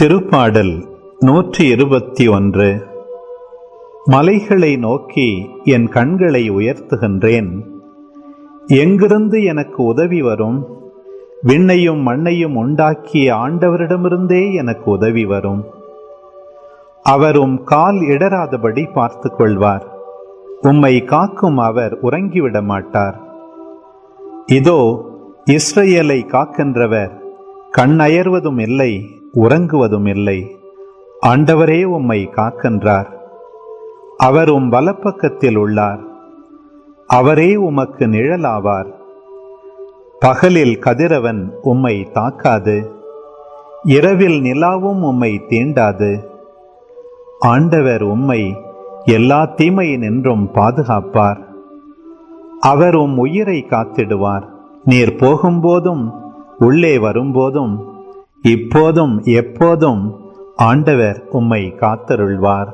திருப்பாடல் நூற்றி இருபத்தி ஒன்று. மலைகளை நோக்கி என் கண்களை உயர்த்துகின்றேன். எங்கிருந்து எனக்கு உதவி வரும்? விண்ணையும் மண்ணையும் உண்டாக்கிய ஆண்டவரிடமிருந்தே எனக்கு உதவி வரும். அவரும் கால் இடராதபடி பார்த்து கொள்வார் உம்மை காக்கும் அவர் உறங்கிவிட மாட்டார் இதோ இஸ்ரேலை காக்கின்றவர் கண்ணயர்வதும் இல்லை. உறங்குவதும் இல்லை ஆண்டவரே உம்மை காக்கின்றார். அவர் உம் வலப்பக்கத்தில் உள்ளார். அவரே உமக்கு நிழலாவார். பகலில் கதிரவன் உம்மை தாக்காது. இரவில் நிலாவும் உம்மை தீண்டாது. ஆண்டவர் உம்மை எல்லா தீமையினின்றும் பாதுகாப்பார். அவர் உம் உயிரை காத்திடுவார். நீர் போகும்போதும் உள்ளே வரும்போதும் இப்போதும் எப்போதும் ஆண்டவர் உம்மை காத்தருள்வார்.